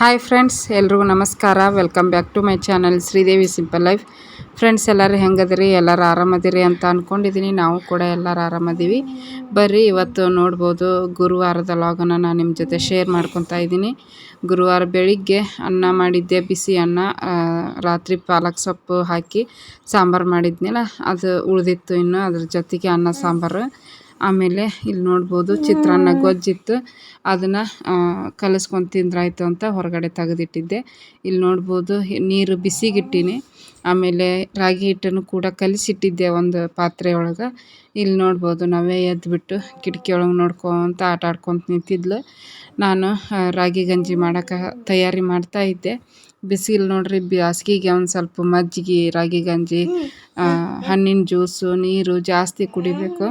Hi friends ಎಲ್ರಿಗೂ ನಮಸ್ಕಾರ. Welcome back to my channel Sridevi simple life friends ಎಲ್ಲರೂ ಹೆಂಗದಿರಿ? ಎಲ್ಲರೂ ಆರಾಮದಿರಿ ಅಂತ ಅಂದ್ಕೊಂಡಿದ್ದೀನಿ ನಾವು ಕೂಡ ಎಲ್ಲರೂ ಆರಾಮದೀವಿ. ಬರ್ರಿ, ಇವತ್ತು ನೋಡ್ಬೋದು ಗುರುವಾರದ ಲಾಗನ್ನು ನಾನು ನಿಮ್ಮ ಜೊತೆ ಶೇರ್ ಮಾಡ್ಕೊತಾ ಇದ್ದೀನಿ ಗುರುವಾರ ಬೆಳಿಗ್ಗೆ ಅನ್ನ ಮಾಡಿದ್ದೆ, ಬಿಸಿ ಅನ್ನ ರಾತ್ರಿ ಪಾಲಕ್ ಸೊಪ್ಪು ಹಾಕಿ ಸಾಂಬಾರು ಮಾಡಿದ್ನಲ್ಲ, ಅದು ಉಳಿದಿತ್ತು ಇನ್ನು. ಅದ್ರ ಜೊತೆಗೆ ಅನ್ನ ಸಾಂಬಾರು. ಆಮೇಲೆ ಇಲ್ಲಿ ನೋಡ್ಬೋದು ಚಿತ್ರಾನ್ನ ಗೊಜ್ಜಿತ್ತು. ಅದನ್ನು ಕಲಸ್ಕೊಂಡು ತಿಂದ್ರಾಯ್ತು ಅಂತ ಹೊರಗಡೆ ತೆಗೆದಿಟ್ಟಿದ್ದೆ. ಇಲ್ಲಿ ನೋಡ್ಬೋದು ನೀರು ಬಿಸಿಗಿಟ್ಟಿನಿ. ಆಮೇಲೆ ರಾಗಿ ಹಿಟ್ಟನ್ನು ಕೂಡ ಕಲಿಸಿಟ್ಟಿದ್ದೆ ಒಂದು ಪಾತ್ರೆ ಒಳಗೆ ಇಲ್ಲಿ ನೋಡ್ಬೋದು ನಾವೇ ಎದ್ದುಬಿಟ್ಟು ಕಿಟಕಿ ಒಳಗೆ ನೋಡ್ಕೊಂತ ಆಟ ಆಡ್ಕೊಂತ ನಿಂತಿದ್ಲು. ನಾನು ರಾಗಿ ಗಂಜಿ ಮಾಡೋಕೆ ತಯಾರಿ ಮಾಡ್ತಾ ಇದ್ದೆ. ಬಿಸಿಲು ನೋಡ್ರಿ, ಬ್ಯಾಸ್ಗಿಗೆ ಒಂದು ಸ್ವಲ್ಪ ಮಜ್ಜಿಗೆ ರಾಗಿ ಗಂಜಿ ಹಣ್ಣಿನ ಜ್ಯೂಸು, ನೀರು ಜಾಸ್ತಿ ಕುಡಿಬೇಕು.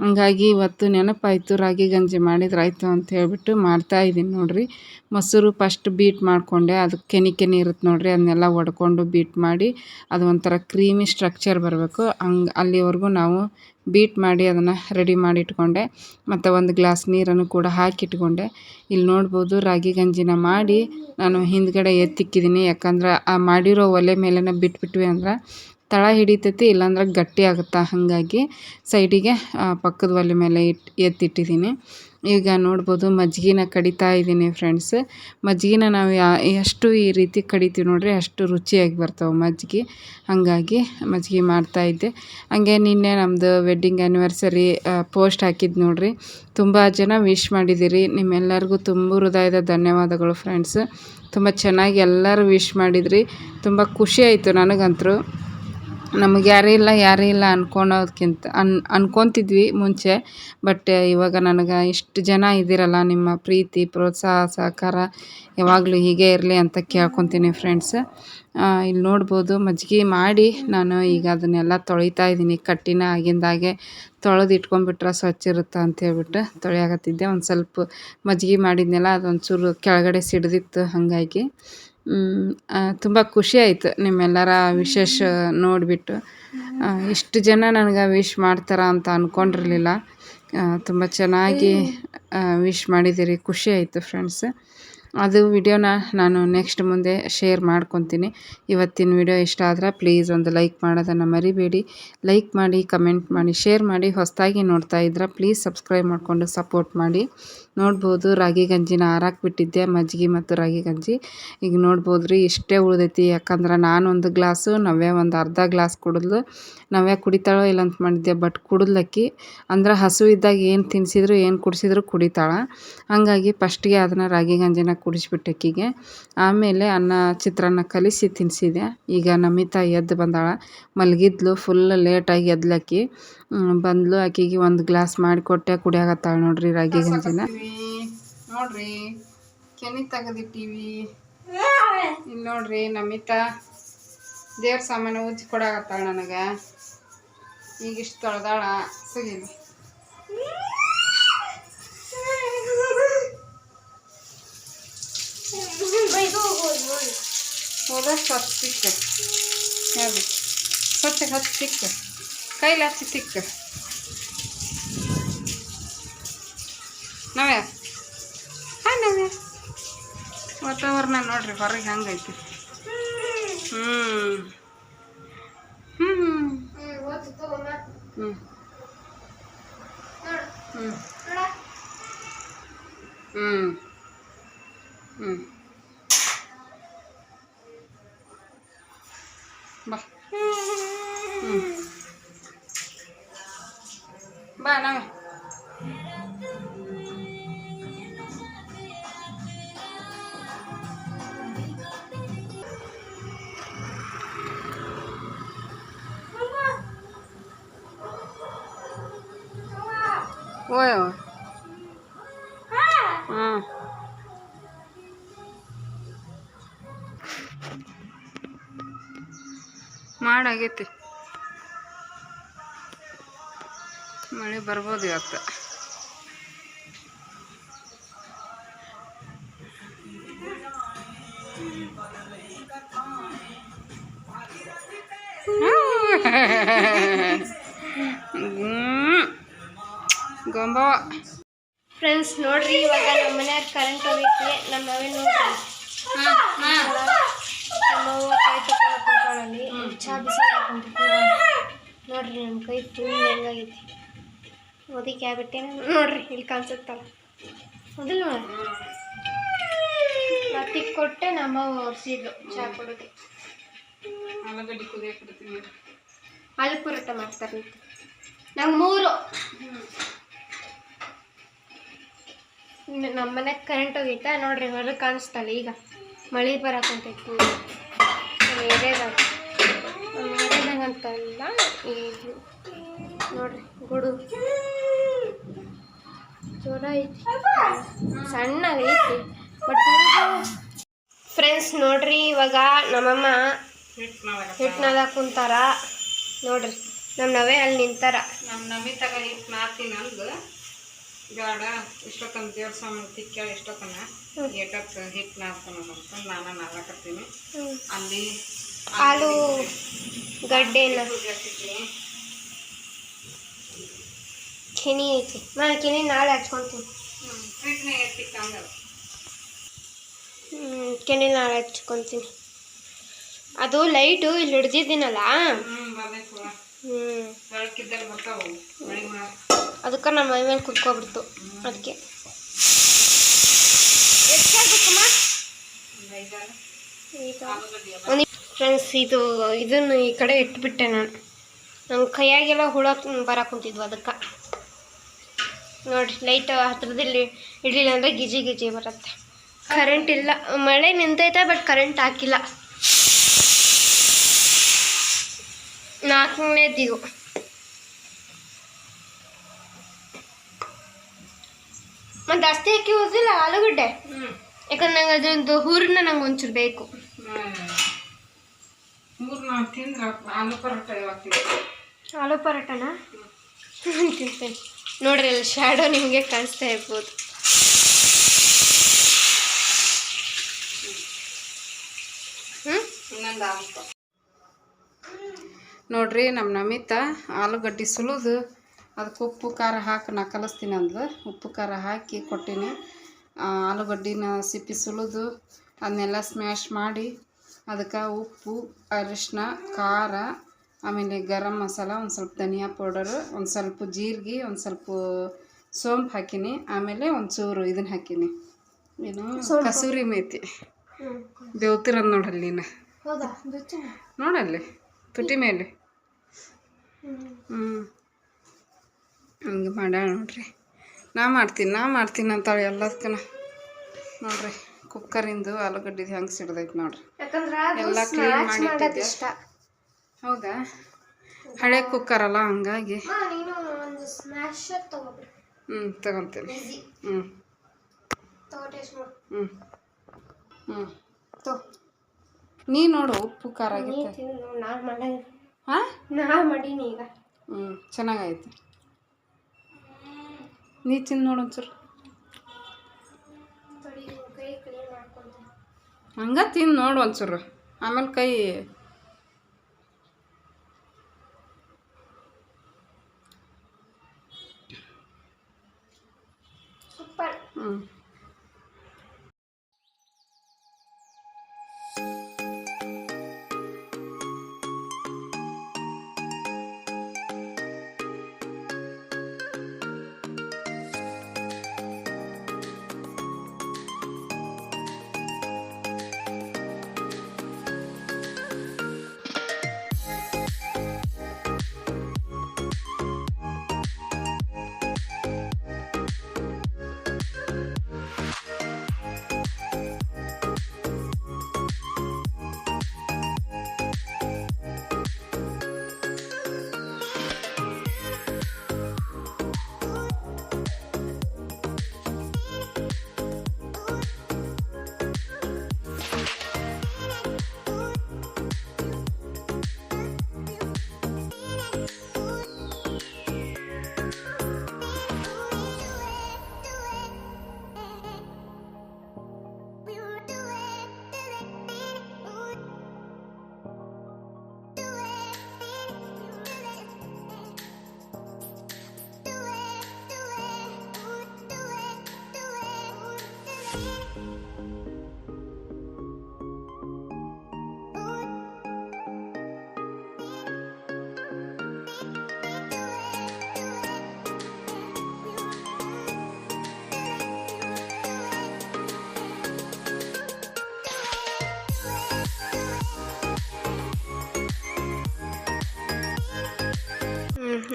ಹಂಗಾಗಿ ಇವತ್ತು ನೆನಪಾಯಿತು, ರಾಗಿ ಗಂಜಿ ಮಾಡಿದ್ರಾಯ್ತು ಅಂತ ಹೇಳ್ಬಿಟ್ಟು ಮಾಡ್ತಾ ಇದ್ದೀನಿ ನೋಡಿರಿ. ಮೊಸರು ಫಸ್ಟ್ ಬೀಟ್ ಮಾಡಿಕೊಂಡೆ ಅದು ಕೆನಿ ಕೆನಿ ಇರುತ್ತೆ ನೋಡಿರಿ, ಅದನ್ನೆಲ್ಲ ಒಡ್ಕೊಂಡು ಬೀಟ್ ಮಾಡಿ, ಅದು ಒಂಥರ ಕ್ರೀಮಿ ಸ್ಟ್ರಕ್ಚರ್ ಬರಬೇಕು. ಹಂಗೆ ಅಲ್ಲಿವರೆಗೂ ನಾವು ಬೀಟ್ ಮಾಡಿ ಅದನ್ನು ರೆಡಿ ಮಾಡಿ ಇಟ್ಕೊಂಡೆ. ಮತ್ತು ಒಂದು ಗ್ಲಾಸ್ ನೀರನ್ನು ಕೂಡ ಹಾಕಿಟ್ಕೊಂಡೆ. ಇಲ್ಲಿ ನೋಡ್ಬೋದು ರಾಗಿ ಗಂಜಿನ ಮಾಡಿ ನಾನು ಹಿಂದ್ಗಡೆ ಎತ್ತಿಕ್ಕಿದ್ದೀನಿ ಯಾಕಂದ್ರೆ ಆ ಮಾಡಿರೋ ಒಲೆ ಮೇಲೆ ಬಿಟ್ಬಿಟ್ವಿ ಅಂದ್ರೆ ತಳ ಹಿಡಿತೈತಿ, ಇಲ್ಲಾಂದ್ರೆ ಗಟ್ಟಿ ಆಗುತ್ತೆ ಹಾಗಾಗಿ ಸೈಡಿಗೆ ಪಕ್ಕದ ಒಲೆ ಮೇಲೆ ಇಟ್ಟು ಎತ್ತಿಟ್ಟಿದ್ದೀನಿ. ಈಗ ನೋಡ್ಬೋದು ಮಜ್ಜಿಗೆನ ಕಡಿತಾ ಇದ್ದೀನಿ ಫ್ರೆಂಡ್ಸ್. ಮಜ್ಜಿಗೆನ ನಾವು ಯಾ, ಎಷ್ಟು ಈ ರೀತಿ ಕಡಿತೀವಿ ನೋಡ್ರಿ, ಅಷ್ಟು ರುಚಿಯಾಗಿ ಬರ್ತಾವೆ ಮಜ್ಜಿಗೆ. ಹಾಗಾಗಿ ಮಜ್ಜಿಗೆ ಮಾಡ್ತಾಯಿದ್ದೆ ಹಾಗೆ ನಿನ್ನೆ ನಮ್ಮದು ವೆಡ್ಡಿಂಗ್ ಆ್ಯನಿವರ್ಸರಿ ಪೋಸ್ಟ್ ಹಾಕಿದ್ದು ನೋಡ್ರಿ. ತುಂಬ ಜನ ವಿಶ್ ಮಾಡಿದ್ದೀರಿ. ನಿಮ್ಮೆಲ್ಲರಿಗೂ ತುಂಬ ಹೃದಯದ ಧನ್ಯವಾದಗಳು ಫ್ರೆಂಡ್ಸ್. ತುಂಬ ಚೆನ್ನಾಗಿ ಎಲ್ಲರೂ ವಿಶ್ ಮಾಡಿದ್ರಿ. ತುಂಬ ಖುಷಿ ಆಯಿತು ನನಗಂತೂ. ನಮಗೆ ಯಾರೂ ಇಲ್ಲ ಯಾರೂ ಇಲ್ಲ ಅನ್ಕೊಳೋದ್ಕಿಂತ ಅನ್, ಅನ್ಕೊತಿದ್ವಿ ಮುಂಚೆ. ಬಟ್ ಇವಾಗ ನನಗೆ ಇಷ್ಟು ಜನ ಇದ್ದೀರಲ್ಲ, ನಿಮ್ಮ ಪ್ರೀತಿ, ಪ್ರೋತ್ಸಾಹ, ಸಹಕಾರ ಯಾವಾಗಲೂ ಹೀಗೆ ಇರಲಿ ಅಂತ ಕೇಳ್ಕೊತೀನಿ ಫ್ರೆಂಡ್ಸ್ ಇಲ್ಲಿ ನೋಡ್ಬೋದು, ಮಜ್ಜಿಗೆ ಮಾಡಿ ನಾನು ಈಗ ಅದನ್ನೆಲ್ಲ ತೊಳಿತಾ ಇದ್ದೀನಿ. ಕಟ್ಟಿನ ಆಗಿಂದಾಗೆ ತೊಳೆದು ಇಟ್ಕೊಂಡ್ಬಿಟ್ರೆ ಸ್ವಚ್ಛ ಇರುತ್ತೆ ಅಂತ ಹೇಳ್ಬಿಟ್ಟು ತೊಳೆಯಕತ್ತಿದ್ದೆ. ಒಂದು ಸ್ವಲ್ಪ ಮಜ್ಜಿಗೆ ಮಾಡಿದ್ನೆಲ್ಲ, ಅದೊಂಚೂರು ಕೆಳಗಡೆ ಸಿಡ್ದಿತ್ತು ಹಾಗಾಗಿ. ತುಂಬ ಖುಷಿ ಆಯಿತು ನಿಮ್ಮೆಲ್ಲರ ವಿಶೇಷ ನೋಡಿಬಿಟ್ಟು. ಇಷ್ಟು ಜನ ನನಗೆ ವಿಶ್ ಮಾಡ್ತಾರ ಅಂತ ಅಂದ್ಕೊಂಡಿರಲಿಲ್ಲ ತುಂಬ ಚೆನ್ನಾಗಿ ವಿಶ್ ಮಾಡಿದ್ದೀರಿ ಖುಷಿ ಆಯಿತು ಫ್ರೆಂಡ್ಸ್ ಅದು ವಿಡಿಯೋನ ನಾನು ನೆಕ್ಸ್ಟ್ ಮುಂದೆ ಶೇರ್ ಮಾಡ್ಕೊತೀನಿ. ಇವತ್ತಿನ ವಿಡಿಯೋ ಇಷ್ಟ ಆದರೆ ಪ್ಲೀಸ್ ಒಂದು ಲೈಕ್ ಮಾಡೋದನ್ನು ಮರಿಬೇಡಿ. ಲೈಕ್ ಮಾಡಿ ಕಮೆಂಟ್ ಮಾಡಿ ಶೇರ್ ಮಾಡಿ, ಹೊಸದಾಗಿ ನೋಡ್ತಾ ಇದ್ರೆ ಪ್ಲೀಸ್ ಸಬ್ಸ್ಕ್ರೈಬ್ ಮಾಡಿಕೊಂಡು ಸಪೋರ್ಟ್ ಮಾಡಿ. ನೋಡ್ಬೋದು, ರಾಗಿ ಗಂಜಿನ ಬಿಟ್ಟಿದ್ದೆ, ಮಜ್ಜಿಗೆ ಮತ್ತು ರಾಗಿ ಗಂಜಿ. ಈಗ ನೋಡ್ಬೋದು ರೀ ಇಷ್ಟೇ ಉಳಿದೈತಿ. ಯಾಕಂದ್ರೆ ನಾನು ಒಂದು ಗ್ಲಾಸು, ನವ್ಯ ಒಂದು ಅರ್ಧ ಗ್ಲಾಸ್ ಕುಡಿದ್ಲು. ನವ್ಯ ಕುಡಿತಾಳೋ ಇಲ್ಲ ಅಂತ ಮಾಡಿದ್ದೆ ಬಟ್ ಕುಡಿದ್ಲಕ್ಕಿ. ಅಂದ್ರೆ ಹಸು ಇದ್ದಾಗ ಏನು ತಿನ್ನಿಸಿದ್ರು ಏನು ಕುಡಿಸಿದ್ರು ಕುಡಿತಾಳೆ. ಹಾಗಾಗಿ ಫಸ್ಟಿಗೆ ಅದನ್ನು ರಾಗಿ ಗಂಜಿನ ಕುಡಿಸ್ಬಿಟ್ಟೆ ಆಕಿಗೆ ಆಮೇಲೆ ಅನ್ನ ಚಿತ್ರಾನ್ನ ಕಲಿಸಿ ತಿನ್ನಿಸಿದೆ ಈಗ ನಮಿತಾ ಎದ್ದು ಬಂದಾಳ. ಮಲಗಿದ್ಲು ಫುಲ್ ಲೇಟಾಗಿ ಎದ್ಲಕ್ಕಿ. ಬಂದ್ಲು ಆಕಿಗೆ ಒಂದು ಗ್ಲಾಸ್ ಮಾಡಿ ಕೊಟ್ಟೆ ಕುಡಿಯಾಕತ್ತಾಳ ನೋಡ್ರಿ ರಾಗಿ ಗಂಜಿನ ನೋಡ್ರಿ ಕೆನಿ ತೆಗೆದಿಟ್ಟಿವಿ ಇಲ್ಲಿ ನೋಡ್ರಿ ನಮಿತಾ ದೇವ್ರ ಸಾಮಾನು ಉಜ್ಜಿ ಕೊಡಾಕತ್ತಾಳ ನನಗೆ. ಈಗ ಇಷ್ಟು ತೊಳೆದಾಳ ಸಿಗಿಲ್ಲ ಹೋದ ಸ್ವಚ್ಛ ಸಿಕ್ಕ ಹೇಳಿ ಸ್ವಚ್ಛ ಹಚ್ಚಿ ತಿಕ್ಕ ಕೈಲಿ ಹಚ್ಚಿ ತಿಕ್ಕ. ನವ್ಯ? ಹಾಯ್ ನವ್ಯ. ವಾತಾವರಣ ನೋಡ್ರಿ, ಹೊರಗೆ ಹಂಗೈತಿ? ಹ್ಞೂ ಹ್ಞೂ ಹ್ಞೂ ಹ್ಞೂ ಹ್ಞೂ ಹ್ಞೂ ಬಾ. ಹ್ಞೂ ಬಾ ನಾವೇ ಓಯ್ ಹಾಂ ಮಾಡಾಗೈತಿ ಮಳೆ ಬರ್ಬೋದು ಇವತ್ತು. ಗೊಂಬ. ಫ್ರೆಂಡ್ಸ್ ನೋಡ್ರಿ ಇವಾಗ ನಮ್ಮ ಮನೆಯವ್ರ ಕರೆಂಟ್ ಹೋಗಿತ್ತು ನಮ್ಮ ಮನೆ ನೋಡ್ರಿ ನಮ್ಮವ್ವ ಕೈ ಚಾ ಬಿಸಿ ನೋಡ್ರಿ ನಮ್ಮ ಕೈ ತುಂಬ ಹೆಂಗಾಗೈತಿ. ಓದಿಕ್ಕೆ ಆಗ್ಬಿಟ್ಟೇನ ನೋಡ್ರಿ ಇಲ್ಲಿ ಕಾಣಿಸುತ್ತಲ್ಲ. ಮೊದಲು ಮತ್ತೆ ಕೊಟ್ಟೆ ನಮ್ಮ ಒರೆಸಿದ್ಲು ಚಾ ಕೊಡೋದು. ಆಲೂಗಡ್ಡೆ ಕುದಿಯಕ್ಕೆ ಬಿಡ್ತೀನಿ ಪರೋಟ ಮಾಡ್ತಾರೆ ನಂಗೆ ಮೂರು ನಮ್ಮ ಮನೆಗೆ ಕರೆಂಟ್ ಹೋಗೈತಾ ನೋಡ್ರಿ ಹೊರಗೆ ಕಾಣಿಸ್ತಲ್ಲ ಈಗ. ಮಳೆ ಬರಕಂತೈತಿ. ಏರಿಯಾದಾಗ ನಮ್ಮ ಏರಿಯಾದಾಗ ಅಂತಲ್ಲ ಇದು. ನೋಡ್ರಿ ಗುಡು. ಜೋರ ಐತಿ. ಸಣ್ಣಗೈತಿ ಬಟ್ ಫ್ರೆಂಡ್ಸ್ ನೋಡ್ರಿ ಇವಾಗ ನಮ್ಮಮ್ಮ ಹಿಟ್ ಹಿಟ್ನಾಗ ಕುಂತಾರ. ನೋಡ್ರಿ ನಮ್ಮ ನವೆ ಅಲ್ಲಿ ನಿಂತಾರ. ನಮ್ಮ ನಮಿತಾಗ ಹಿಟ್ಟು ನಾತೀನಿ ನಂದು. ಬೇಡ ಇಷ್ಟೊತ್ತನ ದೇವ್ರ ಸಾಮಾನು ತಿಕ್ಕ ಇಷ್ಟೊತ್ತನ. ಏಟಕ್ ಹಿಟ್ಟು ನಾದ್ಕೊಳಕಂತ ನಾನು ನಾದಕತ್ತೀನಿ ಹ್ಮ್. ಅಲ್ಲಿ ಹಾಲು ಗಡ್ಡೆನ. ಕೆನಿ ಐತಿ. ನಾನು ಕೆನಿ ನಾಳೆ ಹಚ್ಕೊಂತೀನಿ. ಕೆನಿ ನಾಳೆ ಹಚ್ಕೊಂತೀನಿ. ಅದು ಲೈಟು ಇಲ್ಲಿ ಹಿಡ್ದಿದ್ದೀನಲ್ಲ? ಅದಕ್ಕೆ ನಮ್ಮ ಮನೆ ಮೇಲೆ ಕುತ್ಕೊಬಿಡ್ತು. ಅದಕ್ಕೆ ಫ್ರೆಂಡ್ಸ್, ಇದು, ಇದನ್ನು ಈ ಕಡೆ ಇಟ್ಬಿಟ್ಟೆ ನಾನು. ನಮ್ಮ ಕೈಯಾಗೆಲ್ಲ ಹುಳ ಬರಕ್ಕೆ ಕುಂತಿದ್ವು ಅದಕ್ಕೆ. ನೋಡ್ರಿ ಲೈಟ್ ಹತ್ರದಲ್ಲಿ ಇಡಲಿಲ್ಲ ಅಂದರೆ ಗಿಜಿ ಗಿಜಿ ಬರುತ್ತೆ. ಕರೆಂಟ್ ಇಲ್ಲ. ಮಳೆ ನಿಂತೈತೆ ಬಟ್ ಕರೆಂಟ್ ಹಾಕಿಲ್ಲ. ನಾಲ್ಕನೇ ದಿಗು ಮತ್ತು ಜಾಸ್ತಿ ಹಾಕಿ ಹೋದಿಲ್ಲ ಆಲೂಗಡ್ಡೆ? ಯಾಕಂದ್ರೆ ನಂಗೆ ಅದೊಂದು ಹೂರನ್ನ ನಂಗೆ ಒಂಚೂರು ಬೇಕು. ಆಲೂ ಪರೋಟ ಆಲೂ ಪರೋಟನಾ? ತಿಂತೇನೆ. ನೋಡ್ರಿ, ಅಲ್ಲಿ ಶ್ಯಾಡೋ ನಿಮಗೆ ಕಾಣಿಸ್ತಾ ಇರ್ಬೋದು. ನೋಡ್ರಿ ನಮ್ಮ ನಮಿತ ಆಲೂಗಡ್ಡೆ ಸುಲಿದು. ಅದಕ್ಕೆ ಉಪ್ಪು, ಖಾರ ಹಾಕಿ ನಾ ಕಲಿಸ್ತೀನಿ ಅಂದ್ಲು. ಉಪ್ಪು, ಖಾರ ಹಾಕಿ ಕೊಟ್ಟಿನಿ. ಆಲೂಗಡ್ಡಿನ ಸಿಪ್ಪಿ ಸುಲಿದು, ಅದನ್ನೆಲ್ಲ ಸ್ಮ್ಯಾಶ್ ಮಾಡಿ, ಅದಕ್ಕೆ ಉಪ್ಪು ಅರಿಶಿನ ಖಾರ ಆಮೇಲೆ ಗರಂ ಮಸಾಲ ಒಂದು ಸ್ವಲ್ಪ ಧನಿಯಾ ಪೌಡರು ಒಂದು ಸ್ವಲ್ಪ ಜೀರಿಗೆ ಒಂದು ಸ್ವಲ್ಪ ಸೋಂಪು ಹಾಕೀನಿ. ಆಮೇಲೆ ಒಂದು ಚೂರು ಇದನ್ನ ಹಾಕೀನಿ. ಏನು. ಕಸೂರಿ ಮೇತಿ. ಬೆವ್ತಿರಂದು ನೋಡಲ್ಲಿ ನೀನು. ಗೊತ್ತಿಲ್ಲ ನೋಡಲ್ಲಿ? ತುಟಿ ಮೇಲೆ? ಹ್ಞೂ ಹಂಗೆ ಮಾಡ್ಯಾಳ ನೋಡ್ರಿ. ನಾ ಮಾಡ್ತೀನಿ ನಾ ಮಾಡ್ತೀನಿ ಅಂತಾಳೆ ಎಲ್ಲದಕ್ಕನ ನೋಡ್ರಿ ಕುಕ್ಕರಿಂದು ಆಲೂಗಡ್ಡಿದು ಹೆಂಗೆ ಸಿಡ್ದೈತೆ ನೋಡ್ರಿ. ಎಲ್ಲ ಕ್ಲೀನ್ ಮಾಡಿ ಹೌದಾ? ಹಳೆ ಕುಕ್ಕರ್ ಅಲ್ಲ ಹಂಗಾಗಿ. ನೀನು ಒಂದು ಸ್ಮ್ಯಾಶ್ ತಗೋಬಿಡು. ಹ್ಞೂ ತಗೊತೀನಿ. ಹ್ಞೂ ತಗೋ ಟೇಸ್ಟ್ ಮಾಡು. ಹ್ಞೂ ಹ್ಞೂ ನೀ ನೋಡು ಉಪ್ಪು ಖಾರ ನಾನು ಮಾಡಂಗ ಹಾಂ? ನಾ ಮಾಡೀನಿ ಈಗ. ಹ್ಞೂ ಚೆನ್ನಾಗೈತೆ ನೀ ತಿಂದು ನೋಡು ಒಂಚೂರು. ಹಂಗೆ ತಿಂದು ನೋಡು ಒಂಚೂರು. ಆಮೇಲೆ ಕೈ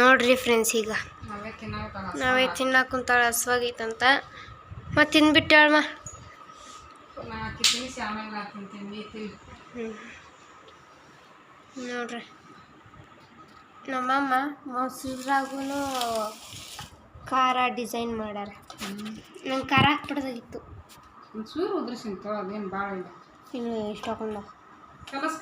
ನೋಡ್ರಿ ಫ್ರೆಂಡ್ಸ್ ಈಗ. ನಾವೇ ತಿನ್ನೋಕೆ ನಾವೇ ತಿನ್ನಕ್ಕೆ ಕುಂತಾಳ ಹಸ್ವಾಗೈತಂತ ಮತ್ತೆ ತಿಂದ್ಬಿಟ್ಟು ಹೇಳಮ್ಮ ನೋಡ್ರಿ. ನಮ್ಮಮ್ಮ ಮೊಸರಾಗೂ ಖಾರ ಡಿಸೈನ್ ಮಾಡ್ಯಾರ. ನಂಗೆ ಖಾರ ಹಾಕ್ಬಿಡ್ದಾಗಿತ್ತು. ಒಂದು ಚೂರು ಉದ್ರಿಸಿಂತು ಅದೇನು ಭಾಳ ಇಲ್ಲ. ಇನ್ನು ಹಾಕೊಂಡ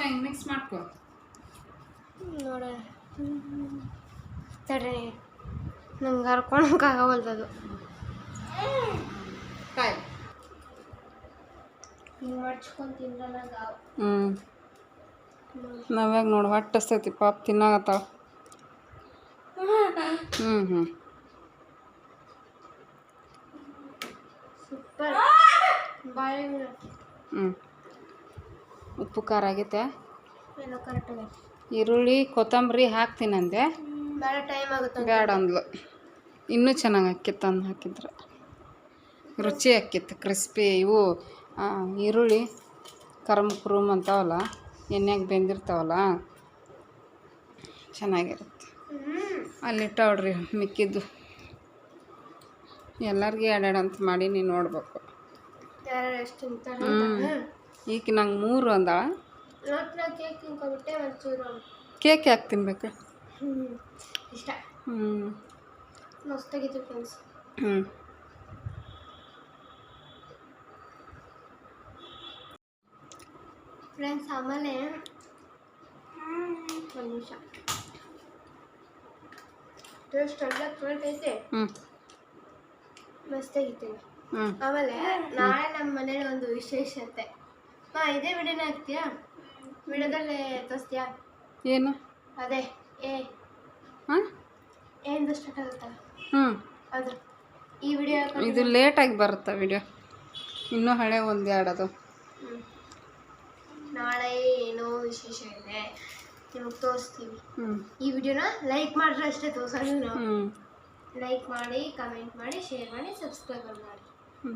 ಹಿಂಗೆ ಮಿಕ್ಸ್ ಮಾಡ್ಕೊ. ನೋಡ ತಡ್ರಿ. ನಂಗೆ ಹರ್ಕೊಳಕ್ಕಾಗವಲ್ದದು ಕಾಯಿ. ಹಿಂಗೆ ಮಡ್ಚ್ಕೊಂಡು ತಿಂದ್ರೆ ಹ್ಞೂ ನಾವ್ಯಾಗ ನೋಡಿ ಹೊಟ್ಟೆ ಹಸ್ತೈತಿ ಪಾಪ ತಿನ್ನಾಗತ್ತಾವ ಹ್ಞೂ ಹ್ಞೂ ಸೂಪರ್. ಹ್ಞೂ ಉಪ್ಪು ಖಾರ ಆಗೈತೆ. ಎಲ್ಲ ಕರೆಕ್ಟ್ ಆಗೈತೆ. ಈರುಳ್ಳಿ ಕೊತ್ತಂಬರಿ ಹಾಕ್ತೀನಂದೆ ಬೇಡ ಟೈಮ್ ಆಗುತ್ತೆ ಬೇಡ ಅಂದ್ಲು. ಇನ್ನೂ ಚೆನ್ನಾಗಿ ಹಾಕಿತ್ತು ಅಂದು ಹಾಕಿದ್ರು. ರುಚಿ ಹಾಕಿತ್ತು ಕ್ರಿಸ್ಪಿ ಇವು ಈರುಳ್ಳಿ ಕರಮ್ ಕುರುಮ್ ಅಂತಾವಲ್ಲ ಎಣ್ಣೆಗೆ ಬೆಂದಿರ್ತಾವಲ್ಲ ಚೆನ್ನಾಗಿರುತ್ತೆ. ಅಲ್ಲಿಟ್ಟವ್ರಿ ಮಿಕ್ಕಿದ್ದು. ಎಲ್ಲರಿಗೂ ಅಂತ ಮಾಡಿ ನೀನು ನೋಡ್ಬೇಕು. ಈಗ ನಂಗೆ ಮೂರು ಅಂದಾಳ. ನೋಟ್ನ ಕೇಕ್ ಯಾಕೆ ತಿನ್ಬೇಕು? ಇಷ್ಟ. ಹ್ಞೂ ಮಸ್ತಾಗಿತ್ತು ಫ್ರೆಂಡ್ಸ್ ಹ್ಞೂ ಫ್ರೆಂಡ್ಸ್ ಆಮೇಲೆ ಒಂದು ನಿಮಿಷ. ಟೇಸ್ಟ್ ಎಲ್ಲ ಐತೆ ಹ್ಞೂ ಮಸ್ತಾಗಿತ್ತು. ಆಮೇಲೆ ನಾಳೆ ನಮ್ಮ ಮನೇಲಿ ಒಂದು ವಿಶೇಷತೆ ಹಾ ಇದೇ ವಿಡಿಯೋನ ಹಾಕ್ತೀಯಾ? ವಿಡಿಯೋದಲ್ಲೇ ತೋರಿಸ್ತೀಯಾ? ಏನು? ಅದೇ. ಹಾಂ? ಲೇಟ್ ಸ್ಟಾರ್ಟ್ ಆಗುತ್ತಲ್ಲ ಹ್ಞೂ ಈ ವಿಡಿಯೋ ಇದು ಲೇಟಾಗಿ ಬರುತ್ತೆ ವಿಡಿಯೋ ಇನ್ನೂ ಹಳೆ ಒಂದು ಎರಡು ಅದು ನಾಳೆ ಏನೋ ವಿಶೇಷ ಇದೆ. ನಿಮಗೆ ತೋರಿಸ್ತೀವಿ. ಈ ವಿಡಿಯೋನ ಲೈಕ್ ಮಾಡಿದ್ರೆ ಅಷ್ಟೇ ನಾವು ಹ್ಞೂ ಲೈಕ್ ಮಾಡಿ ಕಮೆಂಟ್ ಮಾಡಿ ಶೇರ್ ಮಾಡಿ ಸಬ್ಸ್ಕ್ರೈಬ್ ಮಾಡಿ. ಹ್ಞೂ